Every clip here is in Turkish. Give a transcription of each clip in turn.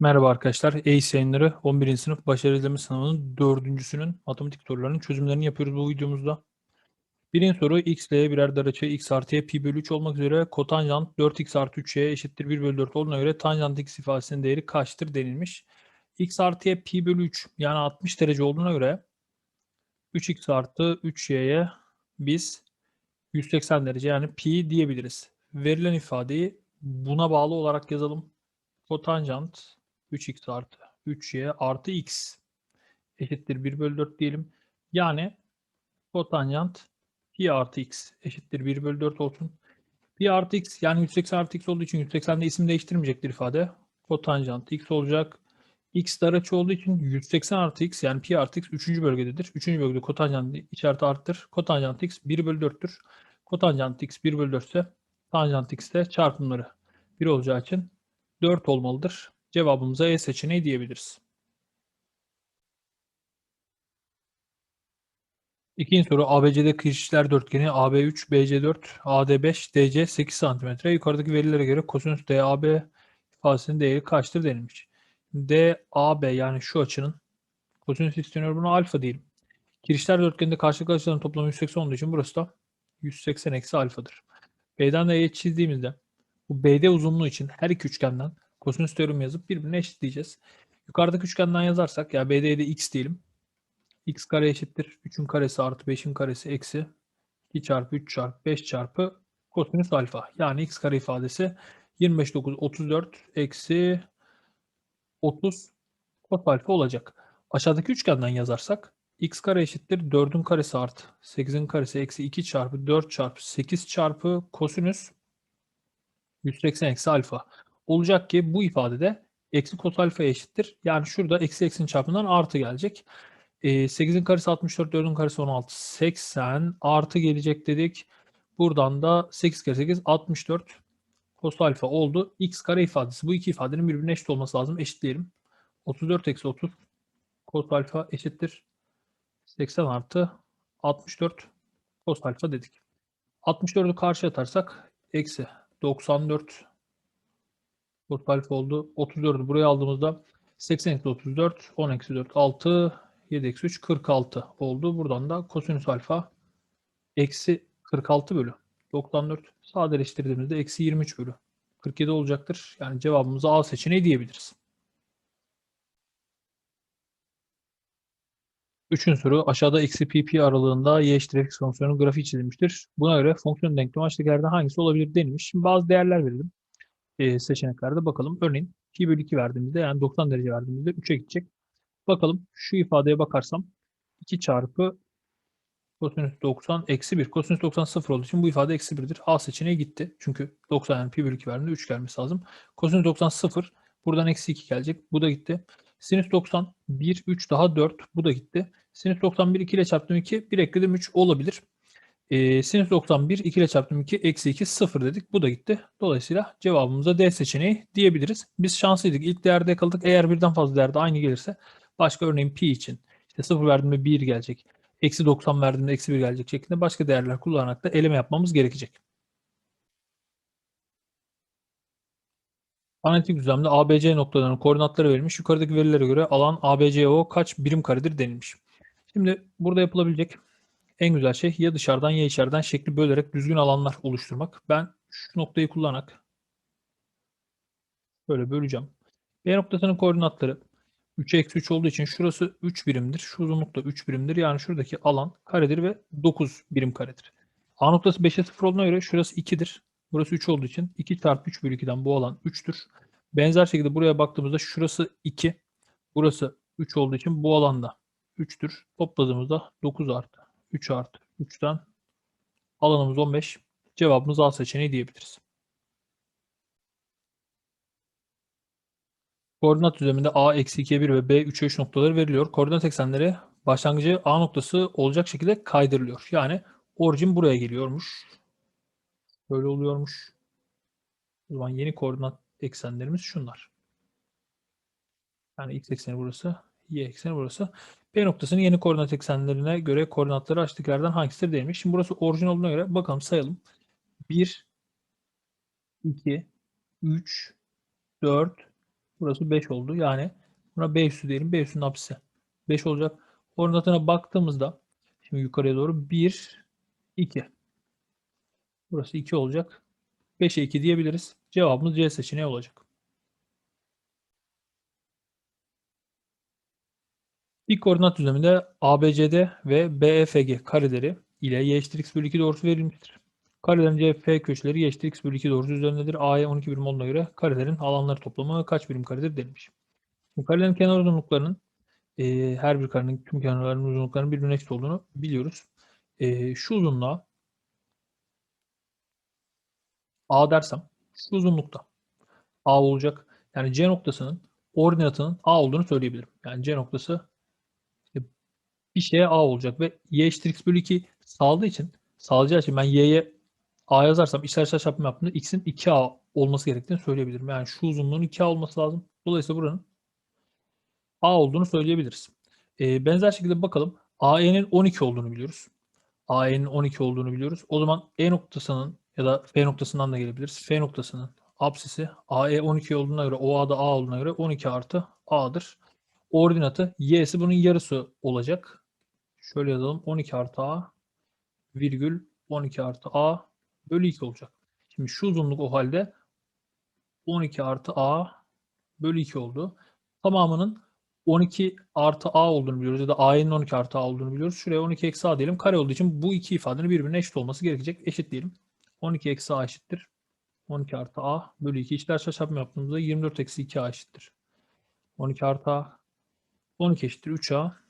Merhaba arkadaşlar. ACE yayınları 11. sınıf başarı izleme sınavının dördüncüsünün matematik sorularının çözümlerini yapıyoruz bu videomuzda. Birinci soru x ile birer açı x artı pi bölü 3 olmak üzere kotanjant 4x artı 3y eşittir 1 bölü 4 olduğuna göre tanjant x ifadesinin değeri kaçtır denilmiş. x artı pi bölü 3 yani 60 derece olduğuna göre 3x artı 3y'ye biz 180 derece yani pi diyebiliriz. Verilen ifadeyi buna bağlı olarak yazalım. Kotanjant 3x artı 3y artı x eşittir 1 bölü 4 diyelim. Yani kotanjant pi artı x eşittir 1 bölü 4 olsun. Pi artı x yani 180 artı x olduğu için 180'de isim değiştirmeyecektir ifade. Kotanjant x olacak. x dar açı olduğu için 180 artı x yani pi artı x 3. bölgededir. 3. bölgede kotanjant işareti arttır. Kotanjant x 1 bölü 4'tür. Kotanjant x 1 bölü 4 ise tanjant x de çarpımları 1 olacağı için 4 olmalıdır. Cevabımıza E seçeneği diyebiliriz. İkinci soru ABC'de kırışıklar dörtgeni AB3, BC4, AD5, DC 8 cm. Yukarıdaki verilere göre kosinüs DAB ifadesinin değeri kaçtır denilmiş. DAB yani şu açının kosinüs isteniyor buna alfa diyelim. Kirişler dörtgeninde karşılıklı açıların toplamı 180 olduğu için burası da 180 eksi alfadır. B'den D'ye çizdiğimizde bu BD uzunluğu için her iki üçgenden kosinüs teoremi yazıp birbirine eşitleyeceğiz. Yukarıdaki üçgenden yazarsak ya BD'ye de x diyelim. x kare eşittir. 3'ün karesi artı 5'in karesi eksi 2 çarpı 3 çarpı 5 çarpı kosinüs alfa. Yani x kare ifadesi 25 9 34 eksi 30 kos alfa olacak. Aşağıdaki üçgenden yazarsak x kare eşittir 4'ün karesi artı 8'in karesi eksi 2 çarpı 4 çarpı 8 çarpı kosinüs 180 eksi alfa. Olacak ki bu ifadede eksi kos alfa eşittir. Yani şurada eksi eksinin çarpımından artı gelecek. E, 8'in karesi 64, 4'ün karesi 16, 80 artı gelecek dedik. Buradan da 8 kere 8 64 kos alfa oldu. X kare ifadesi. Bu iki ifadenin birbirine eşit olması lazım. Eşitleyelim. 34 eksi 30 kos alfa eşittir. 80 artı 64 kos alfa dedik. 64'ü karşı atarsak eksi 94 kos alfa oldu. 34'ü buraya aldığımızda 80 eksi 34 10 eksi 4 6 7 eksi 3 46 oldu. Buradan da kosinüs alfa eksi 46 bölü 94 sadeleştirdiğimizde eksi 23 bölü 47 olacaktır. Yani cevabımıza A seçeneği diyebiliriz. Üçüncü soru aşağıda eksi pp aralığında y eşittir fx fonksiyonunun grafiği çizilmiştir. Buna göre fonksiyon denklemi aşağıdakilerden hangisi olabilir denilmiş. Şimdi bazı değerler verelim e, seçeneklerde bakalım. Örneğin pi bölü 2 verdiğimizde yani 90 derece verdiğimizde 3'e gidecek. Bakalım şu ifadeye bakarsam 2 çarpı kosinüs 90 eksi 1. Kosinüs 90 sıfır olduğu için bu ifade eksi 1'dir. A seçeneği gitti. Çünkü 90 yani pi bölü 2 verdiğimde 3 gelmesi lazım. Kosinüs 90 sıfır. Buradan eksi 2 gelecek. Bu da gitti. Sinüs 90 1, 3 daha 4. Bu da gitti. Sinüs 91 2 ile çarptım 2. 1 ekledim 3 olabilir. E, sinüs 91 2 ile çarptım 2 eksi 2 0 dedik. Bu da gitti. Dolayısıyla cevabımıza D seçeneği diyebiliriz. Biz şanslıydık. İlk değerde yakaladık. Eğer birden fazla değerde aynı gelirse başka örneğin pi için işte 0 verdiğimde 1 gelecek. Eksi 90 verdiğimde eksi 1 gelecek şeklinde başka değerler kullanarak da eleme yapmamız gerekecek. Analitik düzlemde ABC noktalarının koordinatları verilmiş. Yukarıdaki verilere göre alan ABCO kaç birim karedir denilmiş. Şimdi burada yapılabilecek en güzel şey ya dışarıdan ya içeriden şekli bölerek düzgün alanlar oluşturmak. Ben şu noktayı kullanarak böyle böleceğim. B noktasının koordinatları 3 eksi 3 olduğu için şurası 3 birimdir. Şu uzunluk da 3 birimdir. Yani şuradaki alan karedir ve 9 birim karedir. A noktası 5'e 0 olduğuna göre şurası 2'dir. Burası 3 olduğu için 2 çarpı 3 bölü 2'den bu alan 3'tür. Benzer şekilde buraya baktığımızda şurası 2. Burası 3 olduğu için bu alanda 3'tür. Topladığımızda 9 artı 3 artı 3'ten alanımız 15. Cevabımız A seçeneği diyebiliriz. Koordinat düzleminde A eksi 2'ye 1 ve B 3'e 3 noktaları veriliyor. Koordinat eksenleri başlangıcı A noktası olacak şekilde kaydırılıyor. Yani orijin buraya geliyormuş. Böyle oluyormuş. O zaman yeni koordinat eksenlerimiz şunlar. Yani x ekseni burası, y ekseni burası. B noktasının yeni koordinat eksenlerine göre koordinatları aşağıdakilerden hangisidir değilmiş. Şimdi burası orijin olduğuna göre bakalım sayalım. 1, 2, 3, 4, Burası 5 oldu. Yani buna B üssü diyelim. B üssünün apsisi 5 olacak. Koordinatına baktığımızda şimdi yukarıya doğru 1, 2. Burası 2 olacak. 5'e 2 diyebiliriz. Cevabımız C seçeneği olacak. İlk koordinat düzleminde ABCD ve BEFG kareleri ile y eşittir x bölü 2 doğrusu verilmiştir. Karelerin CF köşeleri y eşittir x bölü 2 doğrusu üzerindedir. A'ya 12 birim olduğuna göre karelerin alanları toplamı kaç birim karedir denilmiş. Şimdi karelerin kenar uzunluklarının e, her bir karenin tüm kenarlarının uzunluklarının birbirine eşit olduğunu biliyoruz. E, şu uzunluğa A dersem şu uzunlukta A olacak. Yani C noktasının ordinatının A olduğunu söyleyebilirim. Yani C noktası bir şeye A olacak ve y eşittir x bölü 2 sağladığı için sağlayacağı için ben y'ye A yazarsam içler dışlar çarpımı yaptığımda x'in 2A olması gerektiğini söyleyebilirim. Yani şu uzunluğun 2A olması lazım. Dolayısıyla buranın A olduğunu söyleyebiliriz. Ee, benzer şekilde bakalım. AE'nin 12 olduğunu biliyoruz. AE'nin 12 olduğunu biliyoruz. O zaman E noktasının ya da F noktasından da gelebiliriz. F noktasının apsisi AE 12 olduğuna göre OA da A olduğuna göre 12 artı A'dır. Ordinatı y'si bunun yarısı olacak. Şöyle yazalım. 12 artı a virgül 12 artı a bölü 2 olacak. Şimdi şu uzunluk o halde 12 artı a bölü 2 oldu. Tamamının 12 artı a olduğunu biliyoruz ya da a'nın 12 artı a olduğunu biliyoruz. Şuraya 12 eksi a diyelim. Kare olduğu için bu iki ifadenin birbirine eşit olması gerekecek. Eşit diyelim. 12 eksi a eşittir. 12 artı a bölü 2. İçler çarpma yaptığımızda 24 eksi 2 a eşittir. 12 artı a 12 eşittir 3a.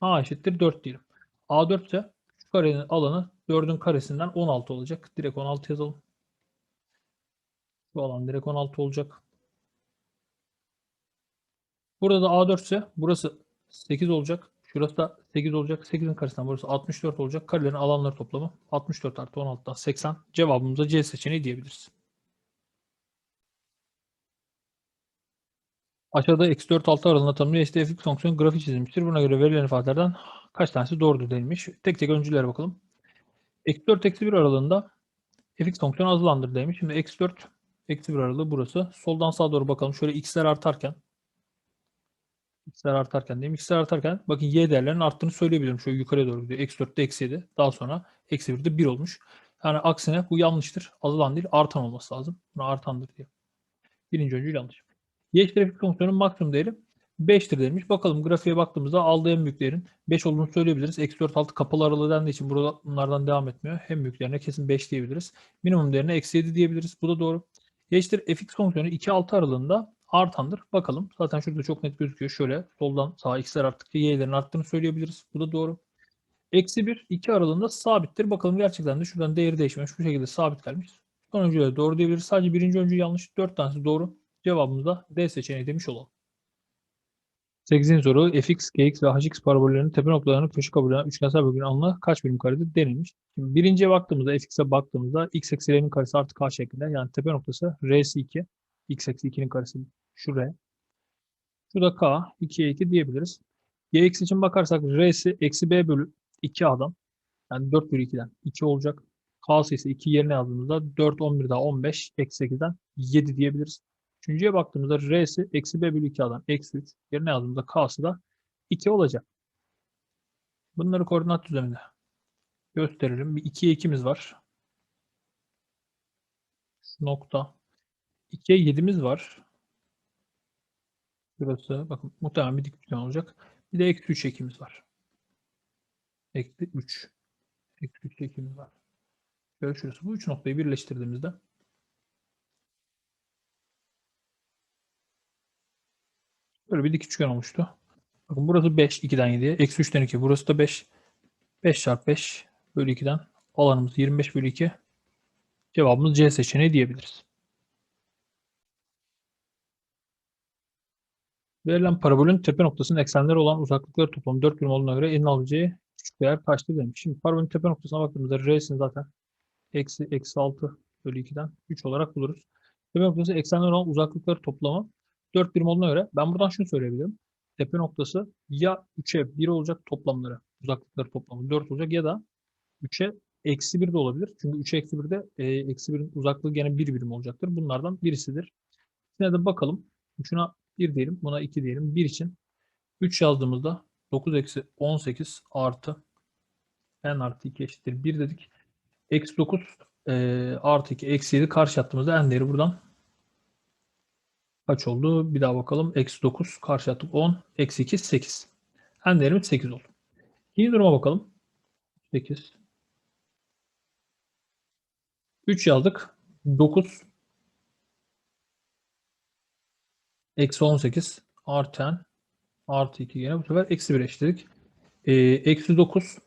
A eşittir 4 diyelim. a4 ise şu karenin alanı 4'ün karesinden 16 olacak. Direkt 16 yazalım. Bu alan direkt 16 olacak. Burada da a4 ise burası 8 olacak. Şurası da 8 olacak. 8'in karesinden burası 64 olacak. Karelerin alanları toplamı 64 artı 16'dan 80. Cevabımıza C seçeneği diyebiliriz. Aşağıda eksi 4 6 aralığında tanımlı STF fonksiyon grafik çizilmiştir. Buna göre verilen ifadelerden kaç tanesi doğrudur denilmiş. Tek tek öncülere bakalım. Eksi 4 eksi 1 aralığında fx fonksiyonu azılandır demiş. Şimdi eksi 4 eksi 1 aralığı burası. Soldan sağa doğru bakalım. Şöyle x'ler artarken x'ler artarken diyeyim. x'ler artarken bakın y değerlerinin arttığını söyleyebilirim. Şöyle yukarıya doğru gidiyor. Eksi 4'te eksi 7. Daha sonra eksi 1'de 1 olmuş. Yani aksine bu yanlıştır. Azalan değil artan olması lazım. Buna artandır diye. Birinci öncül yanlış. Y eşit fonksiyonun maksimum değeri 5'tir demiş. Bakalım grafiğe baktığımızda aldığı en büyük değerin 5 olduğunu söyleyebiliriz. Eksi 4 6 kapalı aralığı dendiği için burada bunlardan devam etmiyor. Hem büyüklerine kesin 5 diyebiliriz. Minimum değerine eksi 7 diyebiliriz. Bu da doğru. Y eşittir fx fonksiyonu 2 6 aralığında artandır. Bakalım. Zaten şurada çok net gözüküyor. Şöyle soldan sağa x'ler arttıkça y'lerin arttığını söyleyebiliriz. Bu da doğru. Eksi 1 2 aralığında sabittir. Bakalım gerçekten de şuradan değeri değişmemiş. Bu şekilde sabit gelmiş. Son öncüleri doğru diyebiliriz. Sadece birinci öncü yanlış. 4 tanesi doğru. Cevabımız da D seçeneği demiş olalım. 8. soru fx, gx ve hx parabollerinin tepe noktalarının köşe kabul eden üçgensel bölgenin alanı kaç birim karedir denilmiş. Şimdi birinciye baktığımızda fx'e baktığımızda x eksi r'nin karesi artı k şeklinde yani tepe noktası r'si 2 x eksi 2'nin karesi şu r. Şurada k 2'ye 2 diyebiliriz. gx için bakarsak r'si eksi b bölü 2 adam yani 4 bölü 2'den 2 olacak. k sayısı 2 yerine yazdığımızda 4 11 daha 15 eksi 8'den 7 diyebiliriz. Üçüncüye baktığımızda R'si eksi B bölü 2A'dan eksi 3. Yerine yazdığımızda K'sı da 2 olacak. Bunları koordinat düzleminde gösterelim. Bir 2'ye 2'miz var. Şu nokta. 2'ye 7'miz var. Burası bakın muhtemelen bir dik üçgen olacak. Bir de eksi 3 ekimiz var. Eksi 3. Eksi 3 ekimiz var. Şöyle. Bu üç noktayı birleştirdiğimizde Böyle bir dik üçgen olmuştu. Bakın burası 5, 2'den 7'ye. Eksi 3'ten 2. Burası da 5. 5 çarpı 5 bölü 2'den. Alanımız 25 bölü 2. Cevabımız C seçeneği diyebiliriz. Verilen parabolün tepe noktasının eksenleri olan uzaklıkları toplamı 4 birim olduğuna göre en alabileceği küçük değer kaçtır demiş. Şimdi parabolün tepe noktasına baktığımızda R'sini zaten eksi, eksi 6 bölü 2'den 3 olarak buluruz. Tepe noktası eksenler olan uzaklıkları toplamı 4 birim olduğuna göre ben buradan şunu söyleyebilirim. Tepe noktası ya 3'e 1 olacak toplamları, uzaklıkları toplamı 4 olacak ya da 3'e eksi 1 de olabilir. Çünkü 3'e eksi 1'de e, eksi 1'in uzaklığı gene 1 birim olacaktır. Bunlardan birisidir. Yine de bakalım. Şuna 1 diyelim. Buna 2 diyelim. 1 için 3 yazdığımızda 9 eksi 18 artı n artı 2 eşittir 1 dedik. Eksi 9 e, artı 2 eksi 7 karşı attığımızda n değeri buradan kaç oldu? Bir daha bakalım. Eksi 9 karşı attık 10. Eksi 2 8. n değerimiz 8 oldu. İkinci duruma bakalım. 8. 3 yazdık. 9 eksi 18 artı n artı 2 yine bu sefer eksi 1 eşitledik. Ee, eksi 9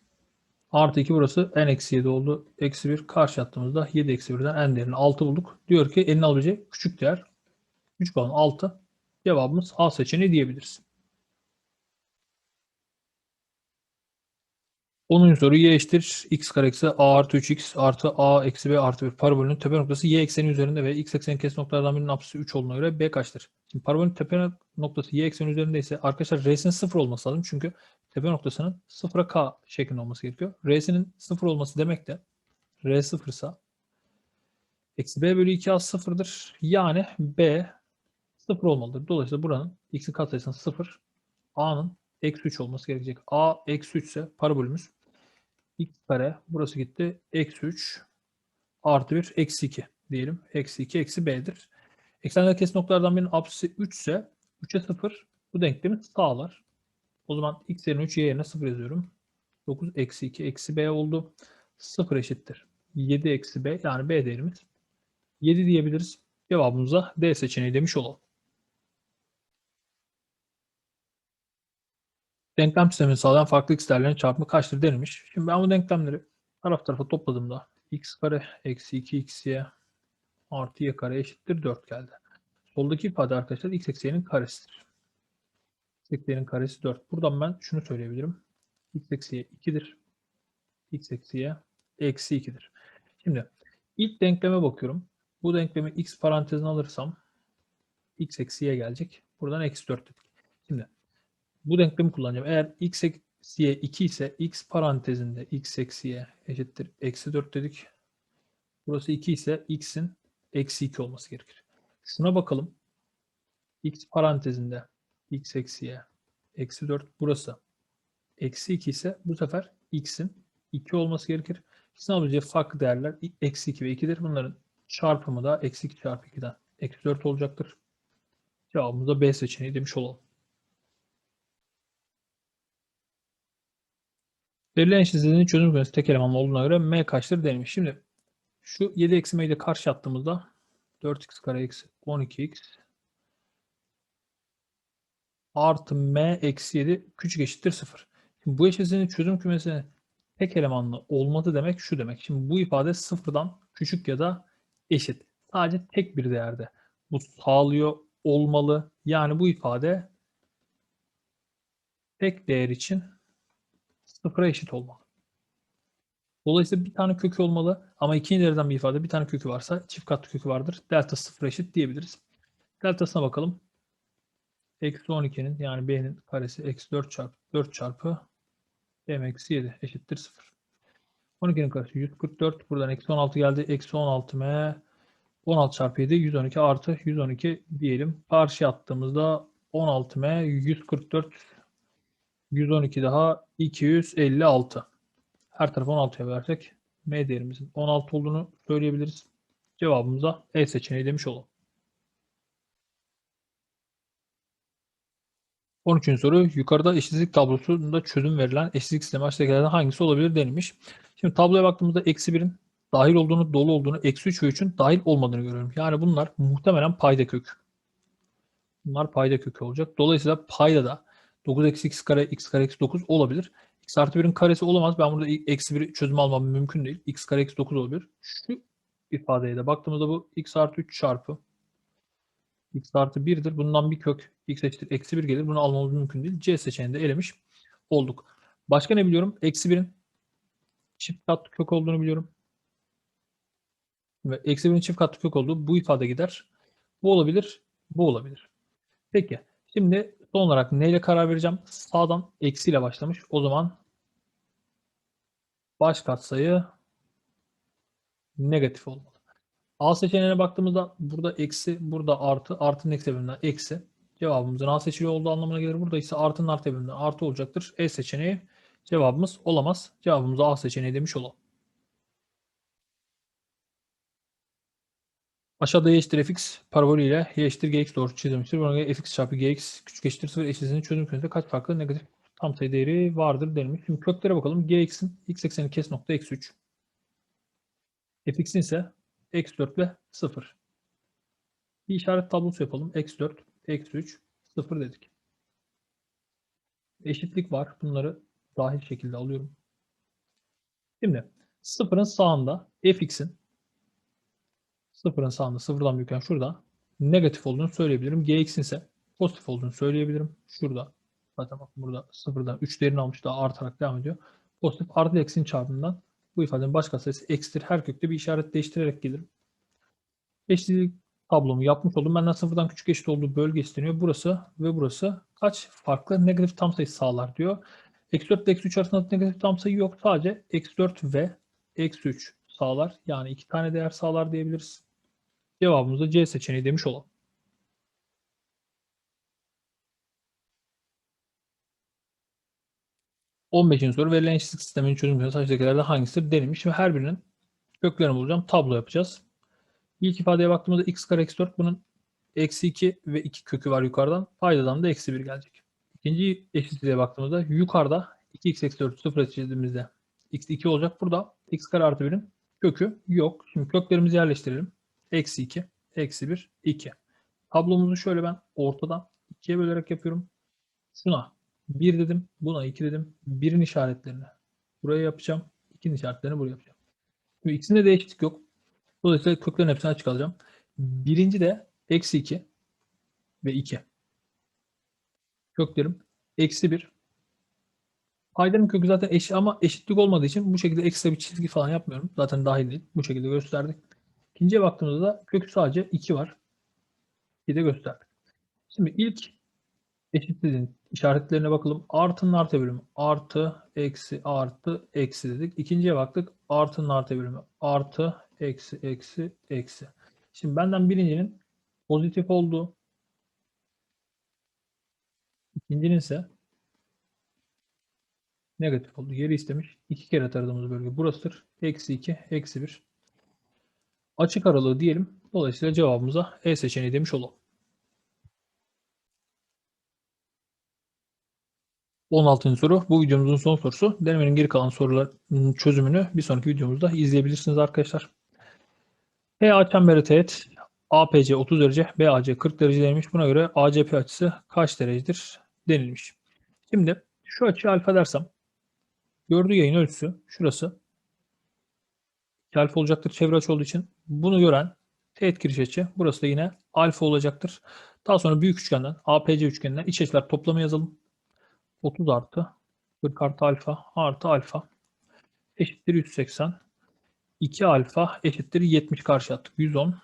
artı 2 burası n eksi 7 oldu. Eksi 1 karşı attığımızda 7 eksi 1'den n değerini 6 bulduk. Diyor ki elini alabileceği küçük değer. Küçük olan 6. Cevabımız A seçeneği diyebiliriz. 10. soru y eşittir x kare eksi a artı 3x artı a eksi b artı 1 parabolünün tepe noktası y ekseni üzerinde ve x ekseni kesim noktalardan birinin apsisi 3 olduğuna göre b kaçtır? Şimdi parabolün tepe noktası y ekseni üzerinde ise arkadaşlar r'sinin 0 olması lazım. Çünkü tepe noktasının 0'a k şeklinde olması gerekiyor. r'sinin 0 olması demek de r 0 ise eksi b bölü 2 a 0'dır. Yani b 0 olmalıdır. Dolayısıyla buranın x'in katsayısının 0 a'nın eksi 3 olması gerekecek. a eksi 3 ise parabolümüz x kare burası gitti. Eksi 3 artı 1 eksi 2 diyelim. Eksi 2 eksi b'dir. Eksenler kesin noktalardan birinin apsisi 3 ise 3'e 0 bu denklemi sağlar. O zaman x yerine 3 y yerine 0 yazıyorum. 9 eksi 2 eksi b oldu. 0 eşittir. 7 eksi b yani b değerimiz 7 diyebiliriz. Cevabımıza D seçeneği demiş olalım. Denklem sistemini sağlayan farklı x değerlerinin çarpımı kaçtır denilmiş. Şimdi ben bu denklemleri taraf tarafa topladığımda x kare eksi 2xy artı y kare eşittir 4 geldi. Soldaki ifade arkadaşlar x eksi y'nin karesidir. x eksi y'nin karesi 4. Buradan ben şunu söyleyebilirim. x eksi y 2'dir. x eksi y eksi 2'dir. Şimdi ilk denkleme bakıyorum. Bu denklemi x parantezine alırsam x eksi y gelecek. Buradan eksi 4 dedik. Şimdi bu denklemi kullanacağım. Eğer x eksi y 2 ise x parantezinde x eksi y eşittir eksi 4 dedik. Burası 2 ise x'in eksi 2 olması gerekir. Şuna bakalım. x parantezinde x eksi y eksi 4 burası eksi 2 ise bu sefer x'in 2 olması gerekir. İkisinin alabileceği farklı değerler eksi 2 ve 2'dir. Bunların çarpımı da eksi 2 çarpı 2'den eksi 4 olacaktır. Cevabımız da B seçeneği demiş olalım. Verilen eşitsizliğin çözüm konusu tek elemanlı olduğuna göre m kaçtır denilmiş. Şimdi şu 7 eksi m'yi de karşı attığımızda 4x kare eksi 12x artı m eksi 7 küçük eşittir 0. Şimdi bu eşitsizliğin çözüm kümesi tek elemanlı olmadı demek şu demek. Şimdi bu ifade sıfırdan küçük ya da eşit. Sadece tek bir değerde. Bu sağlıyor olmalı. Yani bu ifade tek değer için sıfıra eşit olmalı. Dolayısıyla bir tane kökü olmalı ama ikinci dereceden bir ifade bir tane kökü varsa çift katlı kökü vardır. Delta sıfıra eşit diyebiliriz. Deltasına bakalım. Eksi 12'nin yani b'nin karesi eksi 4 çarpı 4 çarpı b eksi 7 eşittir 0. 12'nin karesi 144. Buradan eksi 16 geldi. Eksi 16 m 16 çarpı 7 112 artı 112 diyelim. Karşı attığımızda 16 m 144 112 daha 256. Her tarafı 16'ya versek M değerimizin 16 olduğunu söyleyebiliriz. Cevabımıza E seçeneği demiş olalım. 13. soru. Yukarıda eşitsizlik tablosunda çözüm verilen eşitsizlik sistemi aşağıdakilerden hangisi olabilir denilmiş. Şimdi tabloya baktığımızda eksi 1'in dahil olduğunu, dolu olduğunu, eksi 3 ve 3'ün dahil olmadığını görüyorum. Yani bunlar muhtemelen payda kök. Bunlar payda kökü olacak. Dolayısıyla payda da 9 eksi x kare x kare eksi 9 olabilir. x artı 1'in karesi olamaz. Ben burada eksi 1 çözüm almam mümkün değil. x kare eksi 9 olabilir. Şu ifadeye de baktığımızda bu x artı 3 çarpı x artı 1'dir. Bundan bir kök x eşittir eksi 1 gelir. Bunu almamız mümkün değil. C seçeneğinde elemiş olduk. Başka ne biliyorum? Eksi 1'in çift katlı kök olduğunu biliyorum. Ve eksi 1'in çift katlı kök olduğu bu ifade gider. Bu olabilir. Bu olabilir. Peki. Şimdi son olarak neyle karar vereceğim? Sağdan eksiyle başlamış. O zaman baş katsayı negatif olmalı. A seçeneğine baktığımızda burada eksi, burada artı, artının eksi bölümünden eksi. cevabımızın A seçeneği olduğu anlamına gelir. Burada ise artının artı bölümünden artı olacaktır. E seçeneği cevabımız olamaz. Cevabımız A seçeneği demiş olalım. Aşağıda y eşittir fx parabolu ile y eşittir gx doğru çizilmiştir. Buna göre fx çarpı gx küçük eşittir 0 eşitsizliğinin çözüm kümesinde kaç farklı negatif tam sayı değeri vardır denilmiş. Şimdi köklere bakalım. gx'in x ekseni kes nokta eksi 3. fx'in ise eksi 4 ve 0. Bir işaret tablosu yapalım. Eksi 4, eksi 3, 0 dedik. Eşitlik var. Bunları dahil şekilde alıyorum. Şimdi sıfırın sağında fx'in sıfırın sağında sıfırdan büyükken şurada negatif olduğunu söyleyebilirim. gx'in ise pozitif olduğunu söyleyebilirim. Şurada. Zaten bak burada sıfırdan 3 değerini almış daha artarak devam ediyor. Pozitif artı eksinin çarpımından bu ifadenin başka sayısı eksidir. Her kökte bir işaret değiştirerek gelirim. Eşitlik tablomu yapmış oldum. Benden sıfırdan küçük eşit olduğu bölge isteniyor. Burası ve burası kaç farklı negatif tam sayı sağlar diyor. Eksi 4 ile eksi 3 arasında negatif tam sayı yok. Sadece eksi 4 ve eksi 3 sağlar. Yani iki tane değer sağlar diyebiliriz. Cevabımız da C seçeneği demiş olalım. On beşinci soru verilen eşitlik sisteminin çözüm yolu aşağıdakilerden hangisidir denilmiş ve her birinin köklerini bulacağım. Tablo yapacağız. İlk ifadeye baktığımızda x kare eksi 4 bunun eksi 2 ve 2 kökü var yukarıdan. Paydadan da eksi 1 gelecek. İkinci eşitliğe baktığımızda yukarıda 2x eksi 4 sıfır eşitlediğimizde x 2 olacak. Burada x kare artı 1'in kökü yok. Şimdi köklerimizi yerleştirelim. Eksi 2, eksi 1, 2. Tablomuzu şöyle ben ortadan 2'ye bölerek yapıyorum. Şuna 1 dedim, buna 2 dedim. 1'in işaretlerini buraya yapacağım. 2'nin işaretlerini buraya yapacağım. Şimdi ikisinde de eşitlik yok. Dolayısıyla köklerin hepsini açık alacağım. Birinci de eksi 2 ve 2. Köklerim eksi 1. Paydanın kökü zaten eşit ama eşitlik olmadığı için bu şekilde ekstra bir çizgi falan yapmıyorum. Zaten dahil değil. Bu şekilde gösterdik. İkinciye baktığımızda da kökü sadece 2 var. Bir de gösterdik. Şimdi ilk eşitliğin işaretlerine bakalım. Artının artı bölümü. Artı, eksi, artı, eksi dedik. İkinciye baktık. Artının artı bölümü. Artı, eksi, eksi, eksi. Şimdi benden birincinin pozitif olduğu, ikincinin ise negatif oldu. Geri istemiş. İki kere taradığımız bölge burasıdır. Eksi 2, eksi 1. Açık aralığı diyelim. Dolayısıyla cevabımıza E seçeneği demiş olalım. 16. soru. Bu videomuzun son sorusu. Denemenin geri kalan soruların çözümünü bir sonraki videomuzda izleyebilirsiniz arkadaşlar. PA çemberi teğet APC 30 derece, BAC 40 derece denilmiş. Buna göre ACP açısı kaç derecedir denilmiş. Şimdi şu açıyı alfa dersem gördüğü yayın ölçüsü şurası. 2 alfa olacaktır çevre açı olduğu için. Bunu gören teğet giriş açı burası da yine alfa olacaktır. Daha sonra büyük üçgenden APC üçgeninden iç açılar toplamı yazalım. 30 artı 40 artı alfa artı alfa eşittir 180. 2 alfa eşittir 70 karşı attık. 110.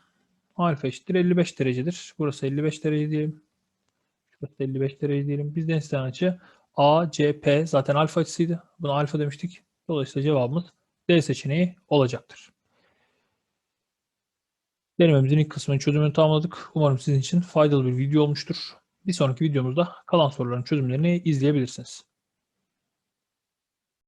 Alfa eşittir 55 derecedir. Burası 55 derece diyelim. Şurası 55 derece diyelim. Bizden istenen açı ACP zaten alfa açısıydı. Buna alfa demiştik. Dolayısıyla cevabımız D seçeneği olacaktır. Denememizin ilk kısmının çözümünü tamamladık. Umarım sizin için faydalı bir video olmuştur. Bir sonraki videomuzda kalan soruların çözümlerini izleyebilirsiniz.